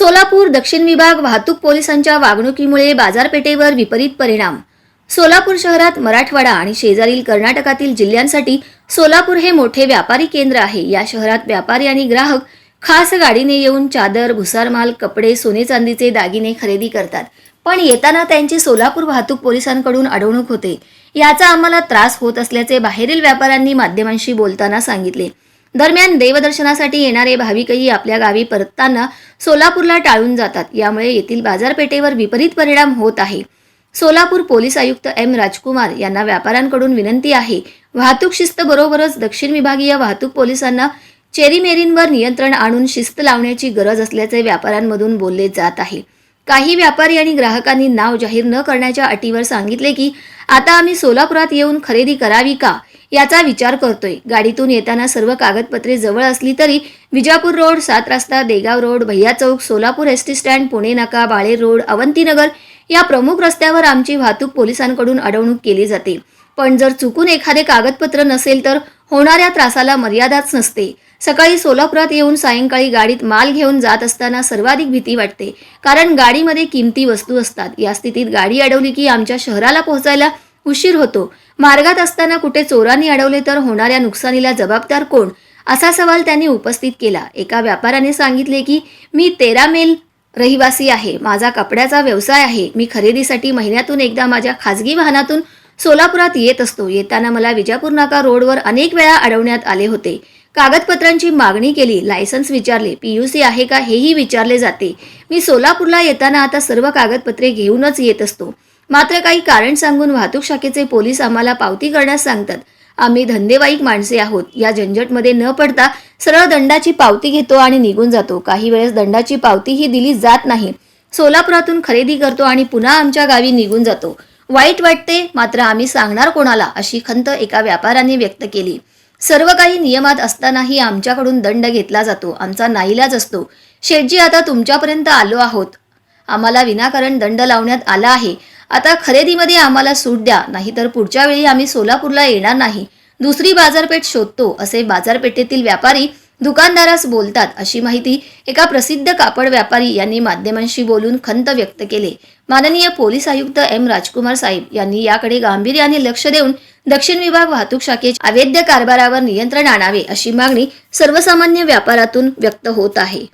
सोलापूर दक्षिण विभाग वाहतूक पोलिसांच्या वागणुकीमुळे बाजारपेठेवर विपरीत परिणाम. सोलापूर शहरात मराठवाडा आणि शेजारील कर्नाटकातील जिल्ह्यांसाठी सोलापूर हे मोठे व्यापारी केंद्र आहे. या शहरात व्यापारी आणि ग्राहक खास गाडीने येऊन चादर भुसारमाल कपडे सोने चांदीचे दागिने खरेदी करतात. पण येताना त्यांची सोलापूर वाहतूक पोलिसांकडून अडवणूक होते. याचा आम्हाला त्रास होत असल्याचे बाहेरील व्यापाऱ्यांनी माध्यमांशी बोलताना सांगितले. दरम्यान देवदर्शनासाठी येणारे भाविकही आपल्या गावी परतताना सोलापूरला टाळून जातात. यामुळे येथील बाजारपेठेवर विपरीत परिणाम होत आहे. सोलापूर पोलीस आयुक्त एम राजकुमार यांना व्यापाऱ्यांकडून विनंती आहे. वाहतूक शिस्त बरोबरच दक्षिण विभागीय वाहतूक पोलिसांना चेरीमेरींवर नियंत्रण आणून शिस्त लावण्याची गरज असल्याचे व्यापाऱ्यांमधून बोलले जात आहे. काही व्यापारी आणि ग्राहकांनी नाव जाहीर न करण्याच्या अटीवर सांगितले की आता आम्ही सोलापुरात येऊन खरेदी करावी का? याचा विचार करतोय. गाडीतून येताना सर्व कागदपत्रे जवळ असली तरी विजापूर रोड सात रस्ता देगाव रोड भैया चौक Solapur S T stand Pune नाका बाळे रोड अवंतीनगर या प्रमुख रस्त्यावर आमची वाहतूक पोलिसांकडून अडवणूक केली जाते. पण जर चुकून एखादे कागदपत्र नसेल तर होणाऱ्या त्रासाला मर्यादाच नसते. सकाळी सोलापुरात येऊन सायंकाळी गाडीत माल घेऊन जात असताना सर्वाधिक भीती वाटते. कारण गाडीमध्ये किमती वस्तू असतात. या स्थितीत गाडी अडवली की आमच्या शहराला पोहोचायला उशीर होतो. मार्गात असताना कुठे चोरांनी अडवले तर होणाऱ्या नुकसानीला जबाबदार कोण? असा सवाल त्यांनी उपस्थित केला. एका व्यापाऱ्याने सांगितले की मी तेरा मेल रहिवासी आहे. माझा कपड्याचा व्यवसाय आहे. मी खरेदीसाठी महिन्यातून एकदा माझ्या खाजगी वाहनातून सोलापुरात येत असतो. येताना मला विजापूर नाका रोडवर अनेक वेळा अडवण्यात आले होते. कागदपत्रांची मागणी केली. लायसन्स विचारले. पीयूसी आहे का हेही विचारले जाते. मी सोलापूरला येताना आता सर्व कागदपत्रे घेऊनच येत असतो. मात्र काही कारण सांगून वाहतूक शाखेचे पोलीस आम्हाला पावती करण्यास सांगतात. आम्ही धंदेवाईक माणसे आहोत. या झंझटमध्ये न पडता सरळ दंडाची पावती घेतो आणि निघून जातो. काही वेळेस दंडाची पावतीही दिली जात नाही. सोलापुरातून खरेदी करतो आणि पुन्हा आमच्या गावी निघून जातो. वाईट वाटते मात्र आम्ही सांगणार कोणाला अशी खंत एका व्यापाऱ्याने व्यक्त केली. सर्व काही नियमात असतानाही आमच्याकडून दंड घेतला जातो. आमचा नाईलाज असतो. शेटजी आता तुमच्यापर्यंत आलो आहोत. आम्हाला विनाकारण दंड लावण्यात आला आहे. आता खरेदीमध्ये आम्हाला सूट द्या नाहीतर पुढच्या वेळी आम्ही सोलापूरला येणार नाही. दुसरी बाजारपेठ शोधतो असे बाजारपेठेतील व्यापारी दुकानदारास बोलतात अशी माहिती एका प्रसिद्ध कापड व्यापारी यांनी माध्यमांशी बोलून खंत व्यक्त केले. माननीय पोलीस आयुक्त एम. राजकुमार साहेब यांनी याकडे गांभीर्याने लक्ष देऊन दक्षिण विभाग वाहतूक शाखेच्या अवैध कारभारावर नियंत्रण आणावे अशी मागणी सर्वसामान्य व्यापारातून व्यक्त होत आहे.